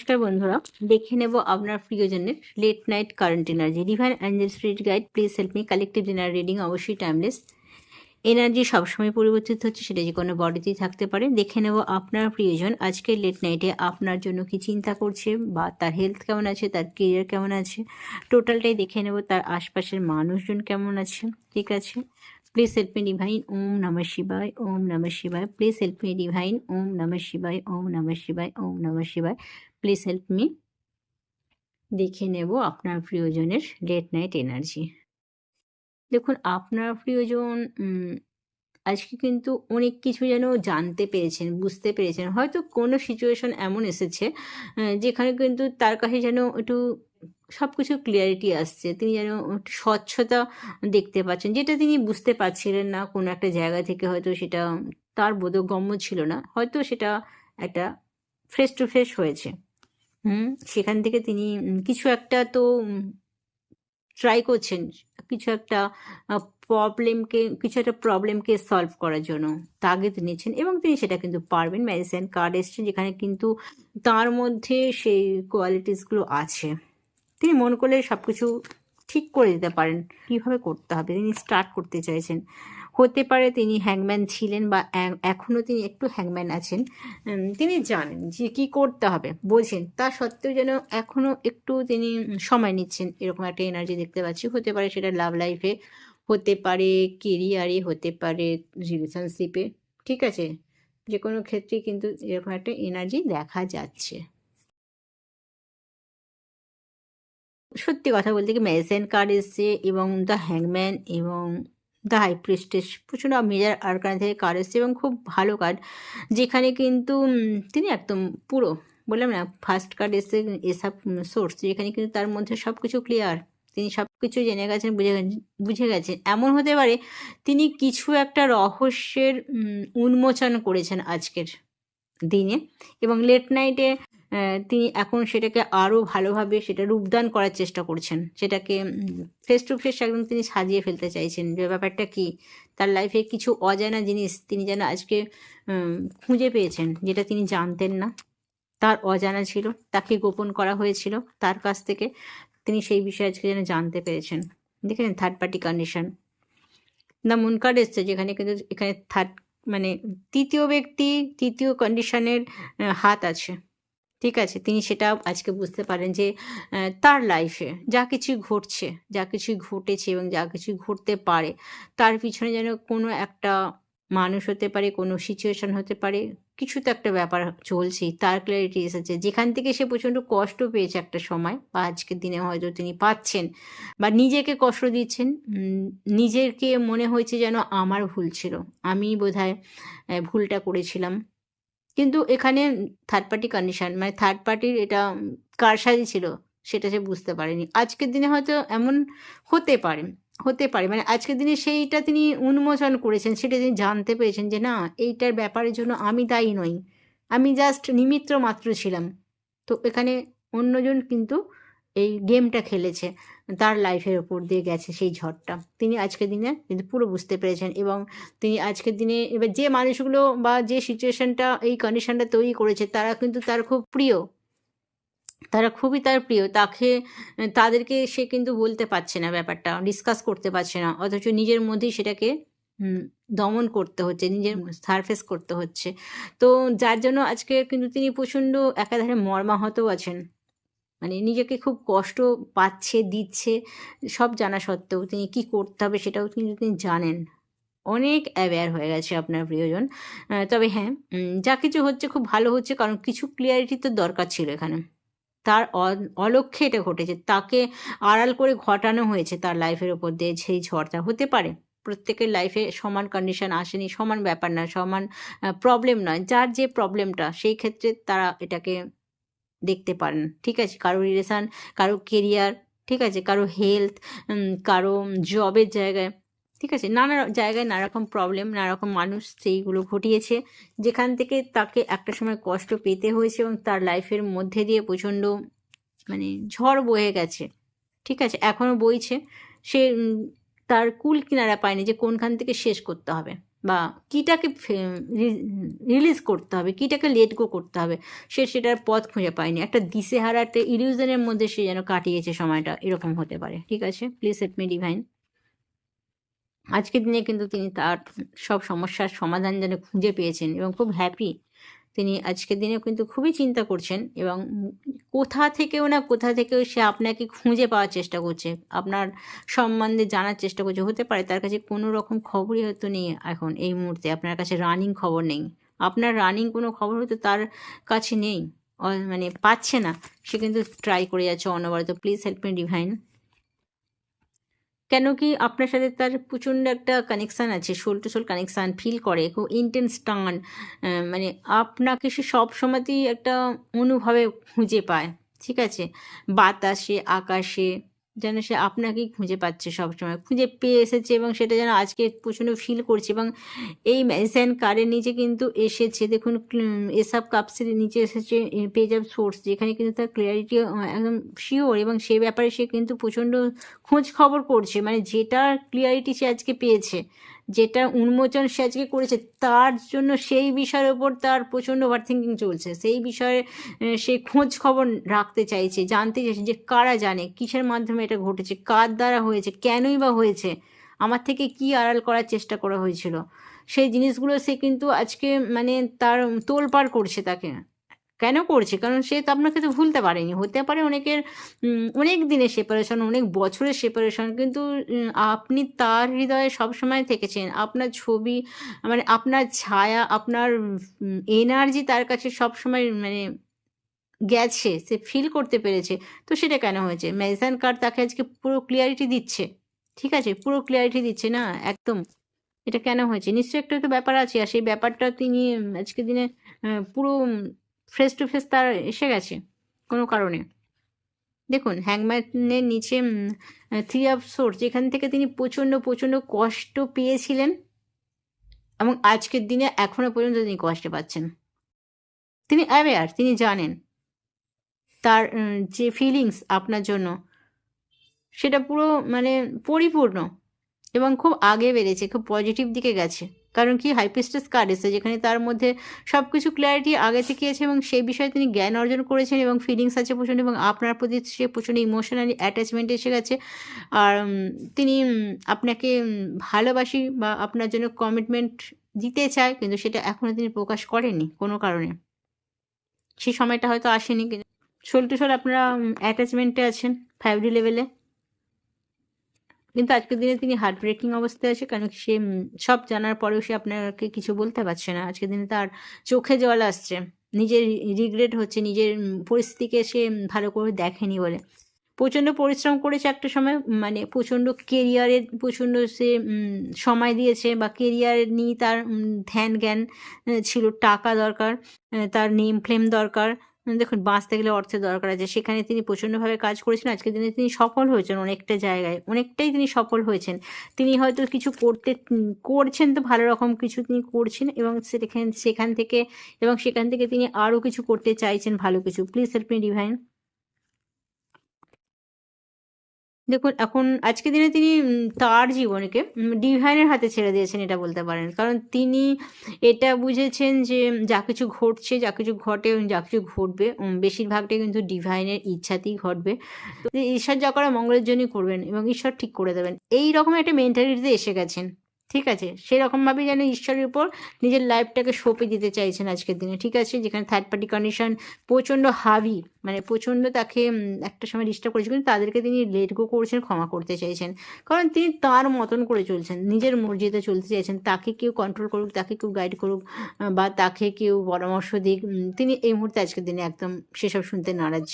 নমস্কার বন্ধুরা। দেখে নেব আপনার প্রিয়জনের late night current energy divine angel spirit guide please help me collective dinner reading অবশ্যই টাইমলেস এনার্জি সবসময় পরিবর্তিত হচ্ছে, সেটা যে কোনো বডিতেই থাকতে পারে। দেখে নেব আপনার প্রিয়জন আজকের লেট নাইটে আপনার জন্য কি চিন্তা করছে, বা তার হেলথ কেমন আছে, তার কেরিয়ার কেমন আছে। টোটালটাই দেখে নেব, তার আশপাশের মানুষজন কেমন আছে, ঠিক আছে? প্লিজ হেল্প মি ডিভাইন ওম নমঃ শিবায়, ওম নমঃ শিবায়। প্লিজ হেল্প মি ডিভাইন ওম নমঃ শিবায়, ওম নমঃ শিবায়, ওম নমঃ শিবায়। প্লিজ হেল্প মি দেখে নেব আপনার প্রিয়জনের লেট নাইট এনার্জি দেখুন, আপনার প্রিয়জন আজকে কিন্তু অনেক কিছু যেন জানতে পেরেছেন, বুঝতে পেরেছেন। হয়তো কোনো সিচুয়েশন এমন এসেছে যেখানে কিন্তু তার কাছে যেন একটু সব কিছু ক্লিয়ারিটি আসছে। তিনি যেন স্বচ্ছতা দেখতে পাচ্ছেন। যেটা তিনি বুঝতে পারছিলেন না কোনো একটা জায়গা থেকে, হয়তো সেটা তার বোধগম্য ছিল না। হয়তো সেটা একটা ফেস টু ফেস হয়েছে। হুম, সেখান থেকে তিনি কিছু একটা তো ট্রাই করছেন, কিছু একটা প্রবলেমকে কিছু একটা প্রবলেমকে সলভ করার জন্য তাগিদ নিচ্ছেন এবং তিনি সেটা কিন্তু পারবেন। মেডিসিন কার্ড এসছে যেখানে কিন্তু তার মধ্যে সেই কোয়ালিটিসগুলো আছে। তিনি মন করলে সব কিছু ঠিক করে দিতে পারেন। কীভাবে করতে হবে? তিনি স্টার্ট করতে চাইছেন। হতে পারে তিনি হ্যাংম্যান ছিলেন বা এখনও তিনি একটু হ্যাংম্যান আছেন। তিনি জানেন যে কি করতে হবে, বোঝেন। তা সত্ত্বেও যেন এখনও একটু তিনি সময় নিচ্ছেন। এরকম একটা এনার্জি দেখতে পাচ্ছি। হতে পারে সেটা লাভ লাইফে হতে পারে কেরিয়ারে হতে পারে রিলেশনশিপে ঠিক আছে? যে কোনো ক্ষেত্রে কিন্তু এরকম একটা এনার্জি দেখা যাচ্ছে। সত্যি কথা বলতে কি মেডিসিন কার্ড এসছে এবং দ্য হ্যাংম্যান এবং দ্য হাই প্রিস্টেস প্রচণ্ড মেজার আরকান থেকে কার্ড এসছে এবং খুব ভালো কার্ড যেখানে কিন্তু তিনি একদম পুরো, বললাম না ফার্স্ট কার্ড এসে এসব সোর্স যেখানে কিন্তু তার মধ্যে সব কিছু ক্লিয়ার তিনি সব কিছু জেনে গেছেন, বুঝে বুঝে গেছেন। এমন হতে পারে তিনি কিছু একটা রহস্যের উন্মোচন করেছেন আজকের দিনে এবং লেট নাইটে তিনি এখন সেটাকে আরও ভালোভাবে সেটা রূপদান করার চেষ্টা করছেন। সেটাকে ফেস টু ফেস একদম তিনি সাজিয়ে ফেলতে চাইছেন যে ব্যাপারটা কি? তার লাইফে কিছু অজানা জিনিস তিনি যেন আজকে খুঁজে পেয়েছেন যেটা তিনি জানতেন না। তার অজানা ছিল, তাকে গোপন করা হয়েছিল, তার কাছ থেকে তিনি সেই বিষয়ে আজকে যেন জানতে পেরেছেন। দেখেছেন third party condition the moon card এসছে যেখানে কিন্তু, এখানে থার্ড মানে তৃতীয় ব্যক্তি, তৃতীয় কন্ডিশনের হাত আছে। ঠিক আছে? তিনি সেটা আজকে বুঝতে পারেন যে তার লাইফে যা কিছু ঘটছে, যা কিছু ঘটেছে এবং যা কিছু ঘটতে পারে, তার পিছনে যেন কোনো একটা মানুষ হতে পারে, কোনো সিচুয়েশন হতে পারে, কিছু তো একটা ব্যাপার চলছেই। তার ক্ল্যারিটি এসেছে। যেখান থেকে সে প্রচণ্ড কষ্ট পেয়েছে একটা সময়, বা আজকের দিনে হয়তো তিনি পাচ্ছেন, বা নিজেকে কষ্ট দিচ্ছেন নিজেকে মনে হয়েছে যেন আমার ভুল ছিল। আমি বোধহয় ভুলটা করেছিলাম। কিন্তু এখানে থার্ড পার্টি কন্ডিশন মানে থার্ড পার্টির এটা কারসাজি ছিল সেটা সে বুঝতে পারেনি। আজকের দিনে হয়তো এমন হতে পারে হতে পারে। মানে আজকের দিনে সেইটা তিনি উন্মোচন করেছেন, সেটা তিনি জানতে পেরেছেন যে না, এইটার ব্যাপারের জন্য আমি দায়ী নই। আমি জাস্ট নিমিত্র মাত্র ছিলাম। তো এখানে অন্যজন কিন্তু এই গেমটা খেলেছে তার লাইফের ওপর দিয়ে গেছে সেই ঝড়টা। তিনি আজকের দিনে কিন্তু পুরো বুঝতে পেরেছেন এবং তিনি আজকের দিনে এবার যে মানুষগুলো বা যে সিচুয়েশনটা এই কন্ডিশনটা তৈরি করেছে তারা কিন্তু তার খুব প্রিয়। তারা খুবই তার প্রিয়। তাকে তাদেরকে সে কিন্তু বলতে পারছে না ব্যাপারটা ডিসকাস করতে পারছে না। অথচ নিজের মধ্যেই সেটাকে দমন করতে হচ্ছে নিজের সারফেস করতে হচ্ছে। তো যার জন্য আজকে কিন্তু তিনি প্রচণ্ড একাধারে মর্মাহতও আছেন। মানে নিজেকে খুব কষ্ট পাচ্ছে, দিচ্ছে সব জানা সত্ত্বেও তিনি কি করতে হবে সেটাও কিন্তু তিনি জানেন। অনেক অ্যাওয়্যার হয়ে গেছে আপনার প্রিয়জন। তবে হ্যাঁ যা কিছু হচ্ছে খুব ভালো হচ্ছে কারণ কিছু ক্লিয়ারিটি তো দরকার ছিল এখানে। তার অলক্ষ্যে এটা ঘটেছে। তাকে আড়াল করে ঘটানো হয়েছে তার লাইফের ওপর দিয়ে সেই ঝড়টা। হতে পারে প্রত্যেকের লাইফে সমান কন্ডিশন আসেনি, সমান ব্যাপার না, সমান প্রবলেম নয়। যার যে প্রবলেমটা সেই ক্ষেত্রে তারা এটাকে দেখতে পারেন, ঠিক আছে? কারও রিলেশান কারও কেরিয়ার ঠিক আছে? কারও হেলথ কারও জবের জায়গায়, ঠিক আছে? নানা জায়গায় নানা রকম প্রবলেম নানা রকম মানুষ সেইগুলো ঘটিয়েছে, যেখান থেকে তাকে একটা সময় কষ্ট পেতে হয়েছে এবং তার লাইফের মধ্যে দিয়ে প্রচণ্ড মানে ঝড় বয়ে গেছে, ঠিক আছে? এখনও বইছে, সে তার কুল কিনারা পায়নি যে কোনখান থেকে শেষ করতে হবে। বা কীটাকে রিলিজ করতে হবে, কীটাকে লেট গো করতে হবে, সে সেটার পথ খুঁজে পায়নি। একটা দিশেহারা একটা ইলিউজনের মধ্যে সে যেন কাটিয়েছে সময়টা, এরকম হতে পারে। ঠিক আছে? প্লিজ সেট মি ডিভাইন আজকের দিনে কিন্তু তিনি তার সব সমস্যার সমাধান যেন খুঁজে পেয়েছেন এবং খুব হ্যাপি তিনি আজকের দিনে কিন্তু খুবই চিন্তা করছেন এবং কোথা থেকেও না কোথা থেকেও সে আপনাকে খুঁজে পাওয়ার চেষ্টা করছে, আপনার সম্বন্ধে জানার চেষ্টা করছে। হতে পারে তার কাছে কোনো রকম খবরই হয়তো নেই এখন এই মুহূর্তে, আপনার কাছে রানিং খবর নেই। আপনার রানিং কোনো খবর হয়তো তার কাছে নেই মানে পাচ্ছে না। সে কিন্তু ট্রাই করে যাচ্ছে অনবরত। প্লিজ হেল্প মি ডিভাইন কেন কি আপনার সাথে তার প্রচণ্ড একটা কানেকশান আছে soul to soul connection feel করে, খুব ইন্টেন্স টান মানে আপনাকে সে সব সময়তেই একটা অনুভাবে খুঁজে পায়, ঠিক আছে? বাতাসে, আকাশে যেন সে আপনাকেই খুঁজে পাচ্ছে সবসময়। খুঁজে পেয়ে এসেছে এবং সেটা যেন আজকে প্রচণ্ড ফিল করছে এবং এই ম্যাজিসিয়ান কারের নিচে কিন্তু এসেছে। দেখুন, এসব কাপসের নিচে এসেছে পেজ অফ সোর্স যেখানে কিন্তু তার ক্লিয়ারিটি একদম শিওর এবং সে ব্যাপারে সে কিন্তু প্রচণ্ড খোঁজ খবর করছে। মানে যেটার ক্লিয়ারিটি সে আজকে পেয়েছে। যেটা উন্মোচন সে আজকে করেছে, তার জন্য সেই বিষয়ের ওপর তার প্রচণ্ড ওভার থিঙ্কিং চলছে। সেই বিষয়ে সে খোঁজ খবর রাখতে চাইছে, জানতে চাইছে যে কারা জানে, কিসের মাধ্যমে এটা ঘটেছে, কার দ্বারা হয়েছে, কেনই বা হয়েছে, আমার থেকে কি আড়াল করার চেষ্টা করা হয়েছিল। সেই জিনিসগুলো সে কিন্তু আজকে মানে তার তোলপাড় করছে তাকে। কেন করছে? কারণ সে তো আপনাকে তো ভুলতে পারেনি। হতে পারে অনেকের অনেক দিনের সেপারেশন অনেক বছরের সেপারেশন কিন্তু আপনি তার হৃদয়ে সবসময় থেকেছেন। আপনার ছবি মানে আপনার ছায়া, আপনার এনার্জি তার কাছে সবসময় মানে গেছে। সে ফিল করতে পেরেছে। তো সেটা কেন হয়েছে? ম্যাজিসান কার্ড তাকে আজকে পুরো ক্লিয়ারিটি দিচ্ছে। ঠিক আছে? পুরো ক্লিয়ারিটি দিচ্ছে না? একদম। এটা কেন হয়েছে? নিশ্চয়ই একটা তো ব্যাপার আছে। আর সেই ব্যাপারটা তিনি আজকে দিনে পুরো ফেস টু ফেস তার এসে গেছে, কোনো কারণে। দেখুন, হ্যাংম্যানের নিচে থ্রি অফ সোর্স যেখান থেকে তিনি প্রচণ্ড প্রচণ্ড কষ্ট পেয়েছিলেন এবং আজকের দিনে এখনও পর্যন্ত তিনি কষ্ট পাচ্ছেন। তিনি অ্যাওয়ার তিনি জানেন তার যে ফিলিংস আপনার জন্য, সেটা পুরো মানে পরিপূর্ণ এবং খুব আগে বেড়েছে, খুব পজিটিভ দিকে গেছে। কারণ কি হাইপিস্টাস কার্ড এসেছে, যেখানে তার মধ্যে সব কিছু ক্ল্যারিটি আগে থেকে আছে এবং সেই বিষয়ে তিনি জ্ঞান অর্জন করেছেন এবং ফিলিংস আছে প্রচণ্ড এবং আপনার প্রতি সে প্রচণ্ড ইমোশনালি অ্যাটাচমেন্ট এসে গেছে। আর তিনি আপনাকে ভালোবাসি বা আপনার জন্য কমিটমেন্ট দিতে চায়, কিন্তু সেটা এখনও তিনি প্রকাশ করেননি কোনো কারণে। সেই সময়টা হয়তো আসেনি সোল টু সোল আপনারা অ্যাটাচমেন্টে আছেন ফাইভ ডি লেভেলে কিন্তু আজকের দিনে তিনি হার্ট ব্রেকিং অবস্থায় আছে কারণ সে সব জানার পরেও সে আপনাকে কিছু বলতে পারছে না। আজকের দিনে তার চোখে জল আসছে, নিজের রিগ্রেট হচ্ছে, নিজের পরিস্থিতিকে সে ভালো করে দেখেনি বলে। প্রচণ্ড পরিশ্রম করেছে একটা সময় মানে প্রচণ্ড কেরিয়ারের প্রচণ্ড সে সময় দিয়েছে বা কেরিয়ার নিয়ে তার ধ্যান জ্ঞান ছিল, টাকা দরকার তার নেম ফ্লেম দরকার। দেখুন বাঁচতে গেলে অর্থের দরকার আছে। সেখানে তিনি প্রচণ্ডভাবে কাজ করেছেন। আজকের দিনে তিনি সফল হয়েছেন অনেকটা জায়গায়। অনেকটাই তিনি সফল হয়েছেন। তিনি হয়তো কিছু করতে, করছেন তো ভালো রকম কিছু তিনি করছেন এবং সেখান সেখান থেকে, এবং সেখান থেকে তিনি আরও কিছু করতে চাইছেন ভালো কিছু। প্লিজ হেল্প মি ডিভাইন দেখুন, এখন আজকের দিনে তিনি তার জীবনকে ডিভাইনের হাতে ছেড়ে দিয়েছেন, এটা বলতে পারেন। কারণ তিনি এটা বুঝেছেন যে, যা কিছু ঘটছে, যা কিছু ঘটে যা কিছু ঘটবে বেশিরভাগটাই কিন্তু ডিভাইনের ইচ্ছাতেই ঘটবে। ঈশ্বর যা করা মঙ্গলের জন্যই করবেন এবং ঈশ্বর ঠিক করে দেবেন। এই রকম একটা মেন্টালিটিতে এসে গেছেন। ঠিক আছে? সেরকমভাবেই যেন ঈশ্বরের উপর নিজের লাইফটাকে সঁপে দিতে চাইছেন আজকের দিনে, ঠিক আছে? যেখানে থার্ড পার্টি কন্ডিশন প্রচণ্ড হাভি মানে প্রচণ্ড তাকে একটা সময় ডিস্টার্ব করেছে, কিন্তু তাদেরকে তিনি লেট গো করছেন, ক্ষমা করতে চাইছেন। কারণ তিনি তার মতন করে চলছেন, নিজের মর্জিতে চলতে চাইছেন, তাকে কেউ কন্ট্রোল করুক, তাকে কেউ গাইড করুক বা তাকে কেউ পরামর্শ দিক তিনি এই মুহূর্তে আজকের দিনে একদম সেসব শুনতে নারাজ।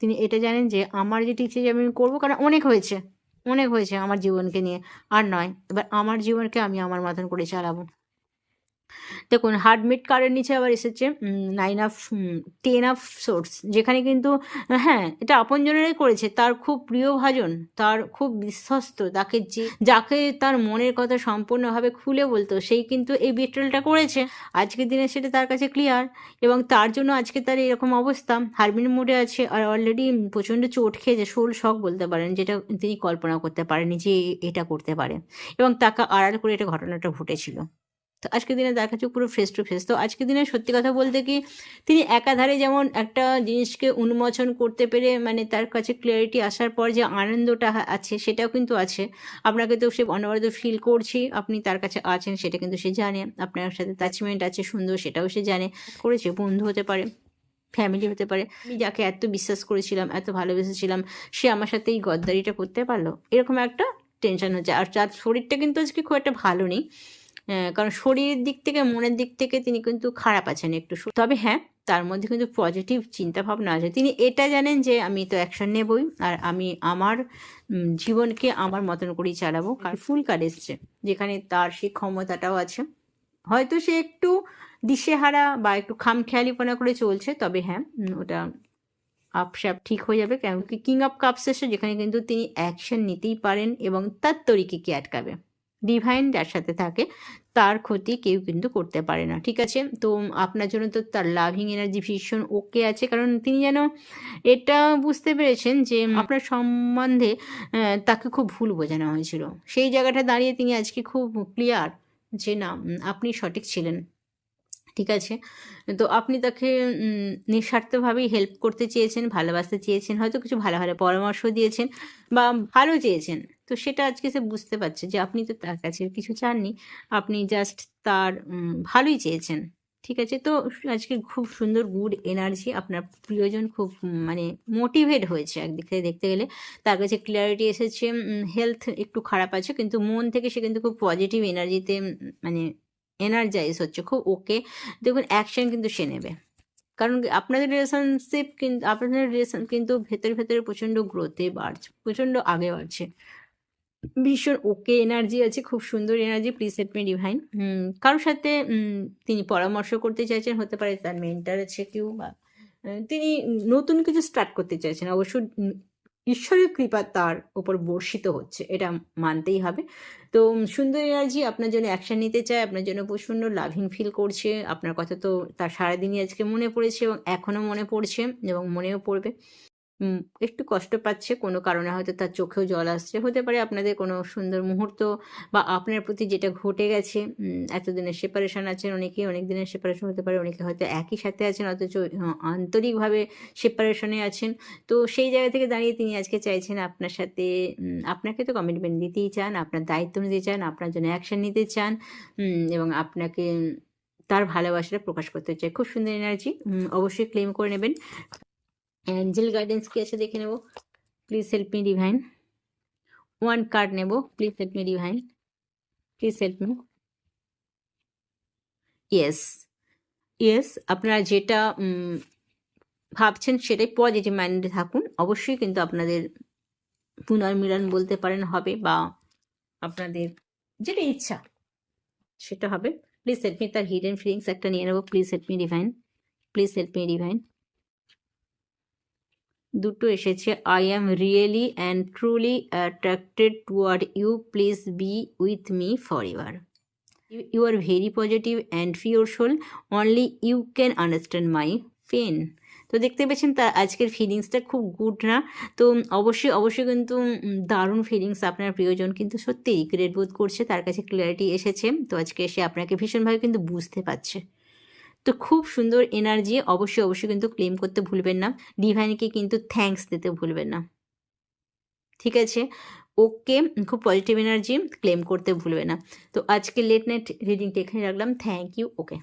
তিনি এটা জানেন যে, আমার যে টিচার আমি করব, কারণ অনেক হয়েছে। অনেক হয়েছে আমার জীবনকে নিয়ে। আর নয়, এবার আমার জীবনকে আমি আমার মতন করে চালাবো। দেখুন হার্ডমিট কার্ডের নিচে আবার এসেছে nine of ten of source যেখানে কিন্তু হ্যাঁ এটা আপনজনেরাই করেছে, তার খুব প্রিয় ভাজন, তার খুব বিশ্বস্ত, তাকে যে, যাকে তার মনের কথা সম্পূর্ণভাবে খুলে বলতো, সেই কিন্তু এই বিট্রেলটা করেছে। আজকের দিনে সেটা তার কাছে ক্লিয়ার এবং তার জন্য আজকে তার এরকম অবস্থা। হারমিন মোডে আছে আর অলরেডি প্রচণ্ড চোট খেয়েছে সোল শখ বলতে পারেন, যেটা তিনি কল্পনা করতে পারেনি যে এটা করতে পারে। এবং তাকে আড়াল করে এটা ঘটনাটা ঘটেছিল। তো আজকের দিনে তার কাছে পুরো ফেস টু ফেস তো আজকের দিনে সত্যি কথা বলতে কি, তিনি একাধারে যেমন একটা জিনিসকে উন্মোচন করতে পেরে মানে তার কাছে ক্লিয়ারিটি আসার পর যে আনন্দটা আছে সেটাও কিন্তু আছে। আপনাকে তো সে অনবরত ফিল করছি, আপনি তার কাছে আছেন সেটা কিন্তু সে জানে। আপনার সাথে অ্যাটাচমেন্ট আছে, সুন্দর সেটাও সে জানে। করেছে, বন্ধু হতে পারে ফ্যামিলি হতে পারে। আমি যাকে এত বিশ্বাস করেছিলাম, এত ভালোবেসেছিলাম, সে আমার সাথে এই গদ্দারিটা করতে পারল। এরকম একটা টেনশন হচ্ছে। আর তার শরীরটা কিন্তু আজকে খুব একটা ভালো নেই। কারণ শরীরের দিক থেকে, মনের দিক থেকে তিনি কিন্তু খারাপ আছেন একটু তবে হ্যাঁ তার মধ্যে কিন্তু পজিটিভ চিন্তা ভাবনা আছে। তিনি এটা জানেন যে আমি তো অ্যাকশন নেবই আর আমি আমার জীবনকে আমার মতন করেই চালাবো। কারণ ফুল কার এসছে, যেখানে তার সেই ক্ষমতাটাও আছে। হয়তো সে একটু দিশেহারা বা একটু খামখেয়ালিপনা করে চলছে, তবে হ্যাঁ ওটা আপসাপ ঠিক হয়ে যাবে। কেন কি কিং অফ কাপস এসে যেখানে কিন্তু তিনি অ্যাকশন নিতেই পারেন এবং তার তরিকে কি আটকাবে? ডিভাইন যার সাথে থাকে তার ক্ষতি কেউ কিন্তু করতে পারে না ঠিক আছে? তো আপনার জন্য তো তার লাভিং এনার্জি ভীষণ ওকে আছে কারণ তিনি যেন এটা বুঝতে পেরেছেন যে আপনার সম্বন্ধে তাকে খুব ভুল বোঝানো হয়েছিল। সেই জায়গাটা দাঁড়িয়ে তিনি আজকে খুব ক্লিয়ার যে না আপনি সঠিক ছিলেন। ঠিক আছে? তো আপনি তাকে নিঃস্বার্থভাবেই হেল্প করতে চেয়েছেন, ভালোবাসতে চেয়েছেন, হয়তো কিছু ভালো ভালো পরামর্শ দিয়েছেন বা ভালো চেয়েছেন। তো সেটা আজকে সে বুঝতে পারছে যে আপনি তো তার কাছে কিছু চাননি, আপনি জাস্ট তার ভালোই চেয়েছেন। ঠিক আছে? তো আজকে খুব সুন্দর গুড এনার্জি আপনার প্রিয়জন খুব মানে মোটিভেট হয়েছে একদিক থেকে দেখতে গেলে। তার কাছে ক্লিয়ারিটি এসেছে হেলথ একটু খারাপ আছে, কিন্তু মন থেকে সে কিন্তু খুব পজিটিভ এনার্জিতে মানে এনার্জাইজ হচ্ছে, খুব ওকে দেখুন অ্যাকশন কিন্তু সে নেবে। কারণ আপনাদের রিলেশনশিপ কিন্তু আপনাদের রিলেশন কিন্তু ভেতরে ভেতরে প্রচণ্ড গ্রোথে বাড়ছে, প্রচণ্ড আগে বাড়ছে। ভীষণ ওকে এনার্জি আছে, খুব সুন্দর energy please help me divine কারোর সাথে তিনি পরামর্শ করতে চাইছেন, হতে পারে তার মেন্টার আছে কেউ বা তিনি নতুন কিছু স্টার্ট করতে চাইছেন, অবশ্য ঈশ্বরের কৃপা তার উপর বর্ষিত হচ্ছে, এটা মানতেই হবে। তো সুন্দরী রাজি, আপনার জন্য অ্যাকশান নিতে চায়, আপনার জন্য প্রচণ্ড লাভিং ফিল করছে, আপনার কথা তো তার সারাদিনই আজকে মনে পড়েছে এবং এখনও মনে পড়ছে এবং মনেও পড়বে। একটু কষ্ট পাচ্ছে কোনো কারণে হয়তো তার চোখেও জল আসছে। হতে পারে আপনাদের কোনো সুন্দর মুহূর্ত বা আপনার প্রতি যেটা ঘটে গেছে এতদিনের সেপারেশন আছেন অনেকে অনেক দিনের সেপারেশন হতে পারে, অনেকে হয়তো একই সাথে আছেন, অথচ আন্তরিকভাবে সেপারেশনে আছেন। তো সেই জায়গা থেকে দাঁড়িয়ে তিনি আজকে চাইছেন আপনার সাথে আপনাকে তো কমিটমেন্ট দিতেই চান, আপনার দায়িত্ব নিতে চান, আপনার জন্য অ্যাকশন নিতে চান এবং আপনাকে তার ভালোবাসাটা প্রকাশ করতে চায়। খুব সুন্দর এনার্জি অবশ্যই ক্লেম করে নেবেন। অ্যাঞ্জেল গাইডেন্স কি আছে দেখে নেব? Please help me divine one card নেব please help me divine please help me yes yes আপনারা যেটা ভাবছেন সেটাই পজিটিভ মাইন্ডে থাকুন। অবশ্যই কিন্তু আপনাদের পুনর্মিলন বলতে পারেন হবে বা আপনাদের যেটা ইচ্ছা সেটা হবে। প্লিজ হেল্প মি তার হিডেন ফিলিংস একটা নিয়ে নেব। Please help me divine please help me divine দুটো এসেছে। I am really and truly attracted toward you please be with me for ever you are very positive and pure soul only you can understand my pain তো দেখতে পেয়েছেন তার আজকের ফিলিংসটা খুব good না। তো অবশ্যই অবশ্যই কিন্তু দারুণ ফিলিংস আপনার প্রিয়জন কিন্তু সত্যিই গ্রেট বোধ করছে। তার কাছে ক্লিয়ারিটি এসেছে। তো আজকে এসে আপনাকে ভীষণভাবে কিন্তু বুঝতে পারছে। তো খুব সুন্দর এনার্জি অবশ্যই অবশ্যই কিন্তু ক্লেম করতে ভুলবেন না। ডিভাইনকে কিন্তু থ্যাঙ্কস দিতে ভুলবেন না। ঠিক আছে? ওকে খুব পজিটিভ এনার্জি ক্লেম করতে ভুলবে না। তো আজকে লেট নাইট রিডিংটা এখানে রাখলাম। Thank you okay